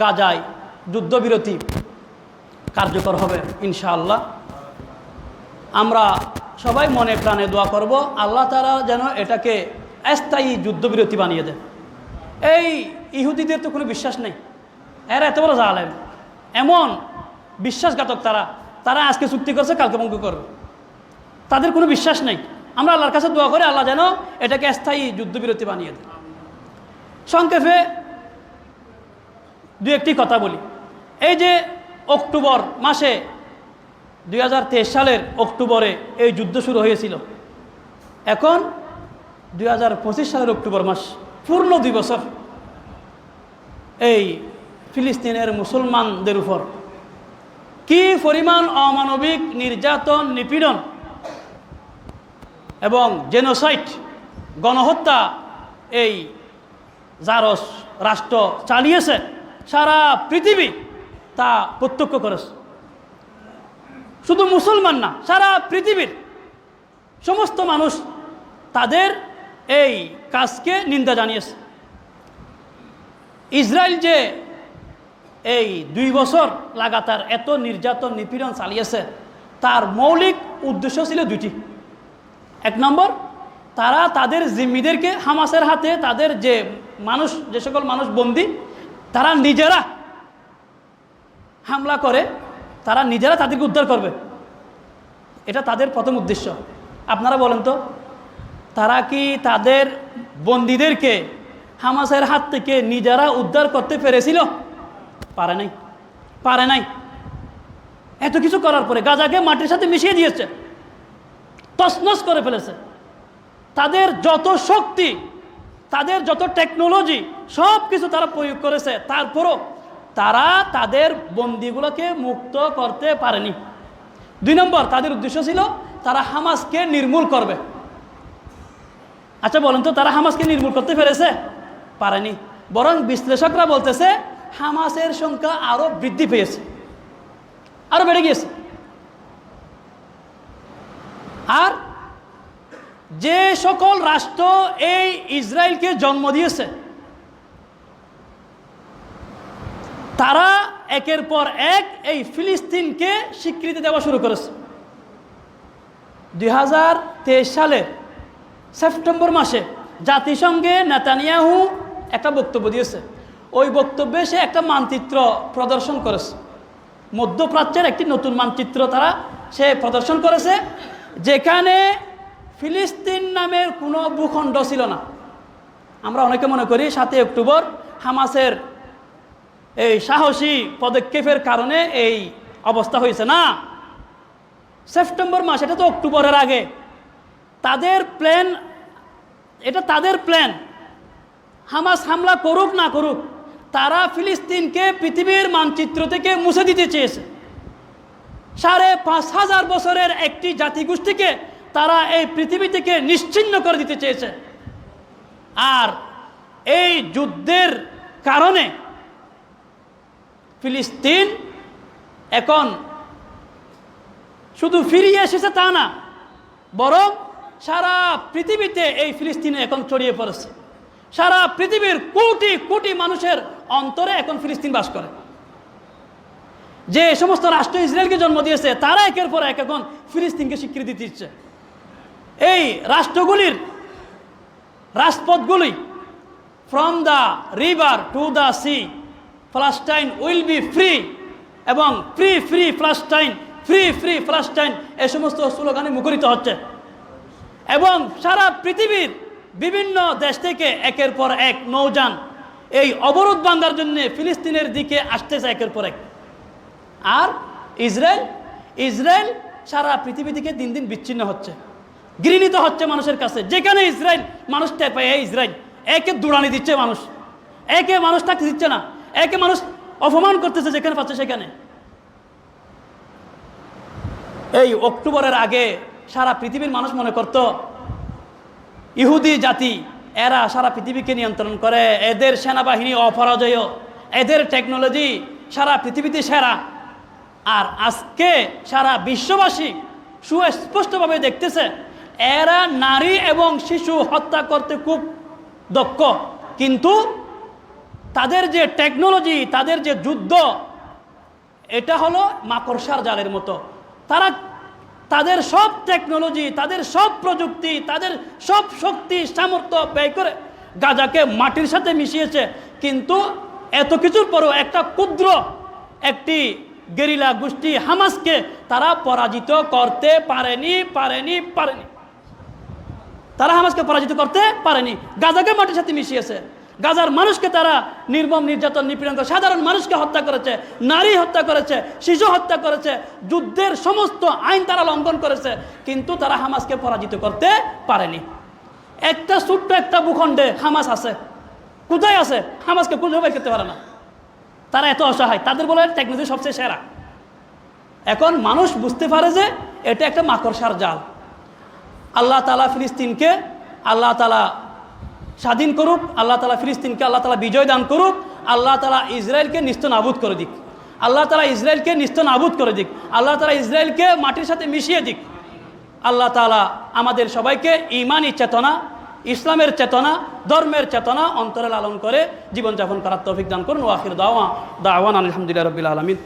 গাজায় যুদ্ধবিরতি কার্যকর হবে, ইনশাআল্লাহ। আমরা সবাই মনে প্রাণে দোয়া করব, আল্লাহ তারা যেন এটাকে স্থায়ী যুদ্ধবিরতি বানিয়ে দেন। এই ইহুদিদের তো কোনো বিশ্বাস নেই। এরা এত বড় জালেম। এমন বিশ্বাসঘাতক তারা। তারা আজকে চুক্তি করছে, কালকে ভঙ্গ করবে। তাদের কোনো বিশ্বাস নেই। আমরা আল্লাহর কাছে দোয়া করে, আল্লাহ যেন এটাকে স্থায়ী যুদ্ধবিরতি বানিয়ে দেন। সংক্ষেপে দু একটি কথা বলি। এই যে অক্টোবর মাসে দু হাজার তেইশ সালের অক্টোবরে এই যুদ্ধ শুরু হয়েছিল, এখন দু হাজার পঁচিশ সালের অক্টোবর মাস, পূর্ণ দুই বছর এই ফিলিস্তিনের মুসলমানদের উপর। কি পরিমাণ অমানবিক নির্যাতন, নিপীড়ন এবং জেনোসাইট গণহত্যা এই জারস রাষ্ট্র চালিয়েছে সারা পৃথিবী তা প্রত্যক্ষ করেছে। শুধু মুসলমান না, সারা পৃথিবীর সমস্ত মানুষ তাদের এই কাজকে নিন্দা জানিয়েছে। ইসরায়েল যে এই দুই বছর লাগাতার এত নির্যাতন, নিপীড়ন চালিয়েছে, তার মৌলিক উদ্দেশ্য ছিল দুটি এক নম্বর, তারা তাদের জিম্মিদেরকে হামাসের হাতে তাদের যে মানুষ, যে সকল মানুষ বন্দি তারা নিজেরা হামলা করে, তারা নিজেরা তাদেরকে উদ্ধার করবে। এটা তাদের প্রথম উদ্দেশ্য। আপনারা বলেন তো, তারা কি তাদের বন্দীদেরকে হামাসের হাত থেকে নিজেরা উদ্ধার করতে পেরেছিল? পারে নাই পারে নাই। এত কিছু করার পরে গাজাকে মাটির সাথে মিশিয়ে দিয়েছে তসনস করে ফেলেছে। তাদের যত শক্তি, তাদের যত টেকনোলজি সব কিছু তারা প্রয়োগ করেছে। তারপরও তারা তাদের বন্দিগুলোকে মুক্ত করতে পারেনি। দুই নম্বর, তাদের উদ্দেশ্য ছিল তারা হামাসকে নির্মূল করবে। আচ্ছা বলেন তো, তারা হামাসকে নির্মূল করতে পেরেছে? পারেনি। বরং বিশ্লেষকরা বলতেছে, হামাসের সংখ্যা আরও বৃদ্ধি পেয়েছে। আরও বেড়ে গিয়েছে। আর যে সকল রাষ্ট্র এই ইসরায়েলকে জন্ম দিয়েছে তারা একের পর এক এই ফিলিস্তিনকে স্বীকৃতি দেওয়া শুরু করেছে। দু হাজার তেইশ সালের সেপ্টেম্বর মাসে, জাতিসংঘে নেতানিয়াহু একটা বক্তব্য দিয়েছে। ওই বক্তব্যে সে একটা মানচিত্র প্রদর্শন করেছে। মধ্যপ্রাচ্যের একটি নতুন মানচিত্র তারা সে প্রদর্শন করেছে, যেখানে ফিলিস্তিন নামের কোনো ভূখণ্ড ছিল না। আমরা অনেকে মনে করি সাতই অক্টোবর হামাসের এই সাহসী পদক্ষেপের কারণে এই অবস্থা হয়েছে না? সেপ্টেম্বর মাস, এটা তো অক্টোবরের আগে। তাদের প্ল্যান, এটা তাদের প্ল্যান। হামাস হামলা করুক না করুক, তারা ফিলিস্তিনকে পৃথিবীর মানচিত্র থেকে মুছে দিতে চেয়েছে। সাড়ে পাঁচ হাজার বছরের একটি জাতিগোষ্ঠীকে তারা এই পৃথিবী থেকে নিশ্চিন্ন করে দিতে চেয়েছে। আর এই যুদ্ধের কারণে ফিলিস্তিন এখন শুধু ফিরিয়ে এসেছে তা না, বরং সারা পৃথিবীতে এই ফিলিস্তিনে এখন ছড়িয়ে পড়েছে। সারা পৃথিবীর কোটি কোটি মানুষের অন্তরে এখন ফিলিস্তিন বাস করে। যে সমস্ত রাষ্ট্র ইসরায়েলকে জন্ম দিয়েছে, তারা একের পর এক এখন ফিলিস্তিনকে স্বীকৃতি দিচ্ছে। এই রাষ্ট্রগুলির রাজপথগুলি from the river to the sea Palestine will be free এবং free free Palestine free free Palestine এই সমস্ত স্লোগানে মুখরিত হচ্ছে। এবং সারা পৃথিবীর বিভিন্ন দেশ থেকে একের পর এক নৌযান এই অবরোধ ভাঙ্গার জন্য ফিলিস্তিনের দিকে আসতেছে একের পর এক। আর ইসরায়েল ইসরায়েল সারা পৃথিবী থেকে দিন দিন বিচ্ছিন্ন হচ্ছে। ঘৃণিত হচ্ছে মানুষের কাছে। যেখানে ইসরায়েল মানুষ টের পায় ইসরায়েল। একে দুড়ানি দিচ্ছে মানুষ। একে মানুষ থাকতে দিচ্ছে না। একে মানুষ অপমান করতেছে যেখানে পাচ্ছে সেখানে। এই অক্টোবরের আগে সারা পৃথিবীর মানুষ মনে করত, ইহুদি জাতি, এরা সারা পৃথিবীকে নিয়ন্ত্রণ করে, এদের সেনাবাহিনী অপরাজয়, এদের টেকনোলজি সারা পৃথিবীতে সেরা। আর আজকে সারা বিশ্ববাসী সুস্পষ্টভাবে দেখতেছে, এরা নারী এবং শিশু হত্যা করতে খুব দক্ষ। কিন্তু তাদের যে টেকনোলজি তাদের যে যুদ্ধ, এটা হলো মাকড়সার জালের মতো। তারা তাদের সব টেকনোলজি তাদের সব প্রযুক্তি, তাদের সব শক্তি, সামর্থ্য ব্যয় করে গাজাকে মাটির সাথে মিশিয়েছে। কিন্তু এত কিছুর পরেও একটা ক্ষুদ্র একটি গেরিলা গোষ্ঠী হামাসকে তারা পরাজিত করতে পারেনি পারেনি পারেনি। তারা হামাসকে পরাজিত করতে পারেনি। গাজাকে মাটির সাথে মিশিয়েছে। গাজার মানুষকে তারা নির্মম নির্যাতন নিপীড়ন করে সাধারণ মানুষকে হত্যা করেছে, নারী হত্যা করেছে, শিশু হত্যা করেছে, যুদ্ধের সমস্ত আইন তারা লঙ্ঘন করেছে, কিন্তু তারা হামাসকে পরাজিত করতে পারেনি। একটা ছোট্ট একটা ভূখণ্ডে হামাস আছে। কোথায় আছে? হামাসকে খুঁজে বের করতে পারে না। তারা এত অসহায়, তাদের বলে টেকনোলজি সবচেয়ে সেরা। এখন মানুষ বুঝতে পারে যে এটা একটা মাকড়সার জাল। আল্লাহ তালা ফিলিস্তিনকে, আল্লাহ তালা স্বাধীন করুক, আল্লাহ তালা ফিলিস্তিনকে আল্লাহ তালা বিজয় দান করুক, আল্লাহ তালা ইসরায়েলকে নিস্ত নাবুদ করে দিক। আল্লাহ তালা ইসরায়েলকে নিস্ত নাবুদ করে দিক। আল্লাহ তালা ইসরায়েলকে মাটির সাথে মিশিয়ে দিক। আল্লাহ তালা আমাদের সবাইকে ইমানি চেতনা, ইসলামের চেতনা, ধর্মের চেতনা অন্তরে লালন করে জীবনযাপন করার তৌফিক দান করুন। ওয়াফির দাওয়া, দাওয়ান আলহামদুলিল্লাহ রবিল আলমিন।